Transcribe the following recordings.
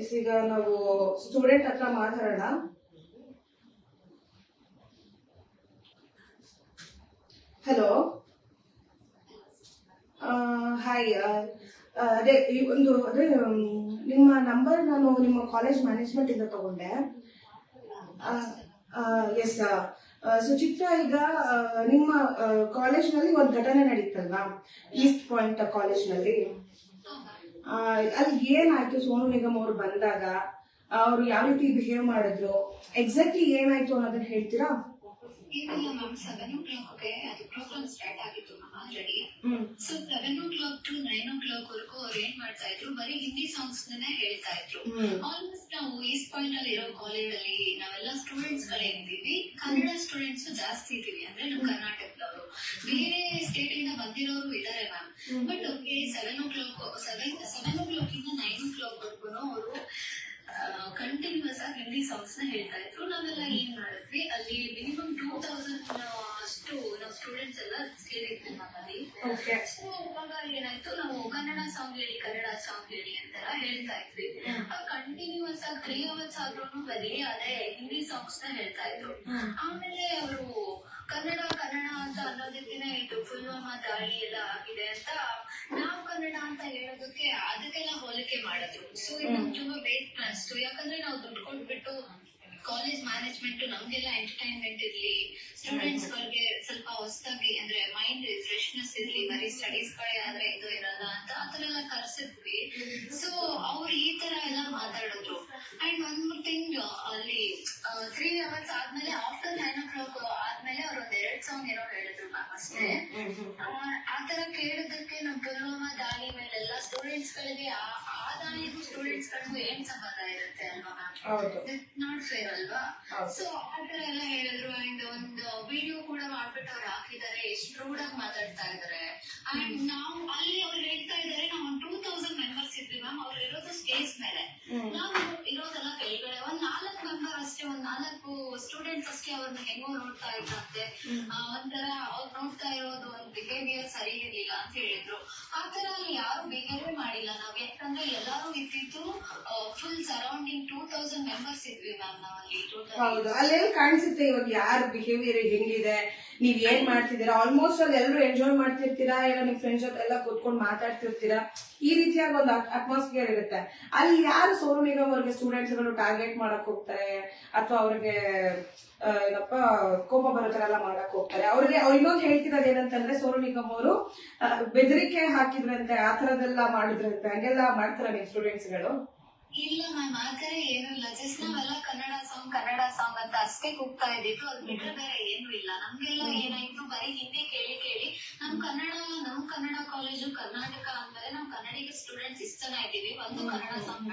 S ಈಗ ನಾವು student ಹತ್ರ ಮಾತಾಡೋಣ. ಹಲೋ. ಹಾಯ್ ಅದೇ, ಈ ಒಂದು, ಅದೇ ನಿಮ್ಮ ನಂಬರ್ ನಾನು ನಿಮ್ಮ ಕಾಲೇಜ್ ಮ್ಯಾನೇಜ್ಮೆಂಟ್ ಇಂದ ತಗೊಂಡೆ. ಎಸ್ ಸುಚಿತ್ರ, ಈಗ ನಿಮ್ಮ ಕಾಲೇಜ್ನಲ್ಲಿ ಒಂದು ಘಟನೆ ನಡೀತಲ್ವಾ? ಈಸ್ಟ್ ಪಾಯಿಂಟ್ ಕಾಲೇಜ್ನಲ್ಲಿ ಅಲ್ಲಿ ಏನಾಯ್ತು? ಸೋನು ನಿಗಮ್ ಅವ್ರು ಬಂದಾಗ ಅವ್ರು ಯಾವ ರೀತಿ ಬಿಹೇವ್ ಮಾಡಿದ್ರು? ಎಕ್ಸಾಕ್ಟ್ಲಿ ಏನಾಯ್ತು ಅನ್ನೋದನ್ನ ಹೇಳ್ತೀರಾ? ಏನಿಲ್ಲ ಮ್ಯಾಮ್ ಸೆವೆನ್ ಓ ಕ್ಲಾಕ್ಗೆ ಅದು ಪ್ರೋಗ್ರಾಮ್ ಸ್ಟಾರ್ಟ್ ಆಗಿತ್ತು ma'am already so seven o'clock to nine o'clock ವರೆಗೂ ಅವ್ರು ಏನ್ ಮಾಡ್ತಾ ಇದ್ರು? ಬರೀ ಹಿಂದಿ ಸಾಂಗ್ಸ್ ಹೇಳ್ತಾ ಇದ್ರು. ಆಲ್ಮೋಸ್ಟ್ ನಾವು ಈಸ್ಟ್ ಪಾಯಿಂಟ್ ಅಲ್ಲಿ ಇರೋ ಕಾಲೇಜ್ ಅಲ್ಲಿ ನಾವೆಲ್ಲ ಸ್ಟೂಡೆಂಟ್ಸ್ ಇದ್ದೀವಿ ಕನ್ನಡ ಸ್ಟೂಡೆಂಟ್ಸ್ ಜಾಸ್ತಿ ಇದೀವಿ ಅಂದ್ರೆ ನಮ್ಮ ಕರ್ನಾಟಕದವರು. ಬೇರೆ ಸ್ಟೇಟ್ ಇಂದ ಬಂದಿರೋರು ಇದಾರೆ ma'am but seven o'clock seven seven o'clock ಇಂದ ನೈನ್ ಓ ಕ್ಲಾಕ್ ಅವರು ಕಂಟಿನ್ಯೂಸ್ ಆಗಿ ಹಿಂದಿ ಸಾಂಗ್ಸ್ನ ಹೇಳ್ತಾ ಇದ್ರು ನಾವೆಲ್ಲ ಏನ್ ಮಾಡಿದ್ವಿ ಅಲ್ಲಿ ಮಿನಿಮಮ್ ಟೂ ತೌಸಂಡ್ ಅಷ್ಟು ನಾವು ಸ್ಟೂಡೆಂಟ್ಸ್ ಎಲ್ಲ ಸೇರಿದ್ವಿ ನಮ್ಮಲ್ಲಿ ಸೊ ಇವಾಗ ಏನಾಯ್ತು? ನಾವು ಕನ್ನಡ ಸಾಂಗ್ ಹೇಳಿ ಕನ್ನಡ ಸಾಂಗ್ ಹೇಳಿ ಅಂತೆಲ್ಲ ಹೇಳ್ತಾ ಇದ್ವಿ. ಕಂಟಿನ್ಯೂಸ್ ಆಗಿ ತ್ರೀ ಅವರ್ಸ್ ಆದ್ರೂ ಬರೀ ಅದೇ ಹಿಂದಿ ಸಾಂಗ್ಸ್ನ ಹೇಳ್ತಾ ಇದ್ರು. ಆಮೇಲೆ ಅವರು ಕನ್ನಡ ಕನ್ನಡ ಅಂತ ಅನ್ನೋದಕ್ಕಿಂತ ಇದು ಪುಲ್ವಾಮಾ ದಾಳಿ ಎಲ್ಲ ಆಗಿದೆ ಅಂತ ಅಂತ ಹೇಳೋದಕ್ಕೆ ಅದಕ್ಕೆಲ್ಲ ಹೋಲಿಕೆ ಮಾಡಿದ್ರು ಸೊ ಇದು ತುಂಬಾ ವೇಸ್ಟ್ ಅನಿಸ್ತು ಯಾಕಂದ್ರೆ ನಾವು ದುಡ್ಡು ಕೊಟ್ಬಿಟ್ಟು ಕಾಲೇಜ್ ಮ್ಯಾನೇಜ್ಮೆಂಟ್ ನಮ್ಗೆಲ್ಲ ಎಂಟರ್ಟೈನ್ಮೆಂಟ್ ಇರ್ಲಿ ಸ್ಟೂಡೆಂಟ್ಸ್ ಗಳಿಗೆ ಸ್ವಲ್ಪ ಹೊಸದಾಗಿ ಅಂದ್ರೆ ಮೈಂಡ್ ಫ್ರೆಶ್ನೆಸ್ ಇರ್ಲಿ ಬರೀ ಸ್ಟಡೀಸ್ ಕಡೆ ಆದ್ರೆ ಇದು ಇರಲ್ಲ ಅಂತ ಆತರ ಎಲ್ಲ ಕರ್ಸಿದ್ವಿ. ಸೊ ಅವ್ರು ಈ ತರ ಎಲ್ಲ ಮಾತಾಡಿದ್ರು. ಅಂಡ್ ಒನ್ ಮೋರ್ ಥಿಂಗ್ ಅಲ್ಲಿ ತ್ರೀ ಅವರ್ಸ್ ಆದ್ಮೇಲೆ ಆಫ್ಟರ್ ನೈನ್ ಓ ಕ್ಲಾಕ್ ಆದ್ಮೇಲೆ ಅವ್ರು ಒಂದ್ ಎರಡ್ ಸಾಂಗ್ ಏನೋ ಹೇಳಿದ್ರು ಮ್ಯಾಮ್ ಅಷ್ಟೇ. ಆ, ಆ ತರ ಕೇಳಿದ್ದಕ್ಕೆ ನಮ್ ಪುಲ್ವಾಮಾ ದಾಳಿ ಮೇಲೆಲ್ಲ ಸ್ಟೂಡೆಂಟ್ಸ್ ಗಳಿಗೆ ಆ- ಆ ದಾಳಿಗೂ ಸ್ಟೂಡೆಂಟ್ಸ್ ಗಳಿಗೂ ಏನ್ ಸಂಬಂಧ ಇರುತ್ತೆ ಅಲ್ವಾ ನಾಟ್ ಫೇರ್ ಅಲ್ವಾ ಸೊ ಆತರ ಎಲ್ಲ ಹೇಳಿದ್ರು ಅಂಡ್ ಒಂದು ವಿಡಿಯೋ ಕೂಡ ಮಾಡ್ಬಿಟ್ಟು ಅವ್ರು ಹಾಕಿದ್ದಾರೆ. ಎಷ್ಟು ರೂಡ್ ಆಗಿ ಮಾತಾಡ್ತಾ ಇದಾರೆ. ಅಂಡ್ ನಾವು ಅಲ್ಲಿ ಅವ್ರು ಹೇಳ್ತಾ ಇದಾರೆ ನಾವು ಒಂದು ಟೂ ತೌಸಂಡ್ ಮೆಂಬರ್ಸ್ ಇದ್ವಿ ಮ್ಯಾಮ್ ಅವ್ರು ಇರೋದು ಸ್ಟೇಜ್ ಮೇಲೆ ಹ್ಮ್. ನಾವು ಇರೋದೆಲ್ಲ ಕೆಳಗಡೆ ಒಂದ್ ನಾಲ್ಕು ಮೆಂಬರ್ ಅಷ್ಟೇ ಒಂದ್ ನಾಲ್ಕು ಸ್ಟೂಡೆಂಟ್ಸ್ ಅಷ್ಟೇ ಅವ್ರನ್ನ ಹೆಂಗೋ ನೋಡ್ತಾ ಇದ್ರಂತೆ. ಆ, ಒಂಥರ ಅವ್ರು ನೋಡ್ತಾ ಇರೋದು ಒಂದ್ ಬಿಹೇವಿಯರ್ ಸರಿ ಇರ್ಲಿಲ್ಲ ಅಂತ ಹೇಳಿದ್ರು. ಆತರ ಅಲ್ಲಿ ಯಾರು ಬಿಹೇವಿಯರ್ ಮಾಡಿಲ್ಲ ನಾವ್. ಯಾಕಂದ್ರೆ ಎಲ್ಲಾರು ಇದ್ದಿದ್ದು full surrounding two thousand members ಇದ್ವಿ ಮ್ಯಾಮ್ ನಾವಲ್ಲಿ ಹೌದು. ಅಲ್ಲೆಲ್ಲ ಕಾಣಿಸುತ್ತೆ ಇವಾಗ ಯಾರ ಬಿಹೇವಿಯರ್ ಹೆಂಗಿದೆ ನೀವ್ ಏನ್ ಮಾಡ್ತಿದ್ದೀರಾ? ಆಲ್ಮೋಸ್ಟ್ ಅಲ್ಲಿ ಎಲ್ಲರೂ ಎಂಜಾಯ್ ಮಾಡ್ತಿರ್ತೀರಾ? ಇಲ್ಲ ನಿಮ್ ಫ್ರೆಂಡ್ಸ್ ಜೊತೆ ಎಲ್ಲ ಕೂತ್ಕೊಂಡು ಮಾತಾಡ್ತಿರ್ತೀರಾ? ಈ ರೀತಿಯಾಗಿ ಒಂದು ಅಟ್ಮಾಸ್ಫಿಯರ್ ಇರುತ್ತೆ. ಅಲ್ಲಿ ಯಾರು ಸೋನು ನಿಗಮ್ ಅವ್ರಿಗೆ ಸ್ಟೂಡೆಂಟ್ಸ್ಗಳು ಟಾರ್ಗೆಟ್ ಮಾಡಕ್ ಹೋಗ್ತಾರೆ? ಅಥವಾ ಅವ್ರಿಗೆ ಏನಪ್ಪ, ಕೋಪ ಬರೋ ಥರ ಎಲ್ಲ ಮಾಡಕ್ ಹೋಗ್ತಾರೆ. ಅವ್ರಿಗೆ, ಅವ್ರು ಇನ್ನೊಂದು ಹೇಳ್ತಿರೋದು ಏನಂತಂದ್ರೆ, ಸೋನು ನಿಗಮ್ ಅವರು ಬೆದರಿಕೆ ಹಾಕಿದ್ರಂತೆ, ಆ ತರದೆಲ್ಲ ಮಾಡಿದ್ರಂತೆ, ಹಂಗೆಲ್ಲ ಮಾಡ್ತಾರ ನಿಮ್ ಸ್ಟೂಡೆಂಟ್ಸ್ಗಳು? ಇಲ್ಲ ಮ್ಯಾಮ್ ಆತರ ಏನು ಇಲ್ಲ ಜಸ್ಟ್ ನಾವೆಲ್ಲ ಕನ್ನಡ ಸಾಂಗ್ ಕನ್ನಡ ಸಾಂಗ್ ಅಂತ ಅಷ್ಟೇ ಕೂಗ್ತಾ ಇದ್ದಿದ್ದು ಅದ್ ಬಿಟ್ರೆ ಬೇರೆ ಏನು ಇಲ್ಲ. ನಮ್ಗೆಲ್ಲ ಏನಾಯ್ತು? ಬರೀ ಹಿಂದಿ ಕೇಳಿ ಕೇಳಿ. ನಮ್ ಕನ್ನಡ ನಮ್ ಕನ್ನಡ ಕಾಲೇಜು ಕರ್ನಾಟಕ ಅಂದ್ಮೇಲೆ ನಮ್ ಕನ್ನಡಿಗ ಸ್ಟೂಡೆಂಟ್ಸ್ ಇಷ್ಟ ಜನ ಇದೀವಿ ಒಂದು ಕನ್ನಡ ಸಾಂಗ್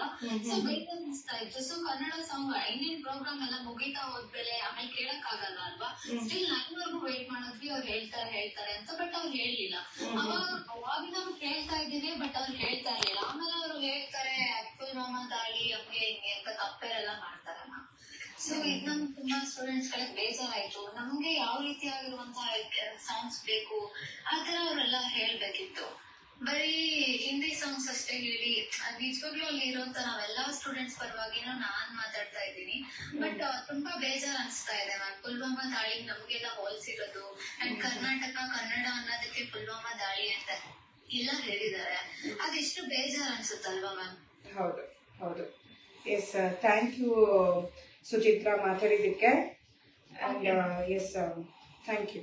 ಮಾಡ್ತಿಲ್ಲ ಸೊ ಬೇಗ ಅನಿಸ್ತಾ ಇತ್ತು. ಸೊ ಕನ್ನಡ ಸಾಂಗ್ ಇನ್ನೇನ್ ಪ್ರೋಗ್ರಾಮ್ ಎಲ್ಲ ಮುಗಿತಾ ಹೋದ್ಮೇಲೆ ಆಮೇಲೆ ಕೇಳಕ್ ಆಗಲ್ಲ ಅಲ್ವಾ? ಸ್ಟಿಲ್ ನೈನ್ ವರ್ಗು ವೇಟ್ ಮಾಡಿದ್ವಿ. ಅವ್ರು ಹೇಳ್ತಾರೆ ಹೇಳ್ತಾರೆ ಅಂತ ಬಟ್ ಅವ್ರು ಹೇಳಿಲ್ಲ. ಅವಾಗ ಅವಾಗ ನಾವು ಕೇಳ್ತಾ ಇದ್ದೀವಿ ಬಟ್ ಅವ್ರು ಹೇಳ್ತಾ ಇರ್ಲಿಲ್ಲ. ಆಮೇಲೆ ಅವ್ರು ಹೇಳ್ತಾರೆ ಪುಲ್ವಾಮಾ ದಾಳಿ ಹಂಗೆ ಹಿಂಗೆ ಅಂತ ತಪ್ಪೇರೆಲ್ಲ ಮಾಡ್ತಾರಲ್ಲ ಸೊ ಇದು ನಮ್ ತುಂಬಾ ಸ್ಟೂಡೆಂಟ್ಸ್ ಗಳಿಗೆ ಬೇಜಾರಾಯ್ತು. ನಮ್ಗೆ ಯಾವ ರೀತಿಯಾಗಿರುವಂತಹ ಸಾಂಗ್ಸ್ ಬೇಕು ಆತರ ಅವರೆಲ್ಲ ಹೇಳ್ಬೇಕಿತ್ತು. ಬರೀ ಹಿಂದಿ ಸಾಂಗ್ಸ್ ಅಷ್ಟೇ ಹೇಳಿ ನಿಜವಾಗ್ಲೂ ಅಲ್ಲಿ ಇರೋಂತ ನಾವೆಲ್ಲಾ ಸ್ಟೂಡೆಂಟ್ಸ್ ಪರವಾಗಿನೂ ನಾನ್ ಮಾತಾಡ್ತಾ ಇದ್ದೀನಿ. ಬಟ್ ತುಂಬಾ ಬೇಜಾರ್ ಅನ್ಸ್ತಾ ಇದೆ ಮ್ಯಾಮ್. ಪುಲ್ವಾಮಾ ದಾಳಿ ನಮ್ಗೆಲ್ಲ ಹೋಲ್ಸಿರೋದು ಅಂಡ್ ಕರ್ನಾಟಕ ಕನ್ನಡ ಅನ್ನೋದಕ್ಕೆ ಪುಲ್ವಾಮಾ ದಾಳಿ ಅಂತ ಎಲ್ಲ ಹೇಳಿದ್ದಾರೆ. ಅದೆಷ್ಟು ಬೇಜಾರ್ ಅನ್ಸುತ್ತಲ್ವಾ ಮ್ಯಾಮ್? ಹೌದು ಹೌದು. Yes thank you Suchitra ಮಾತಾಡಿದ್ದಕ್ಕೆ. And yes thank you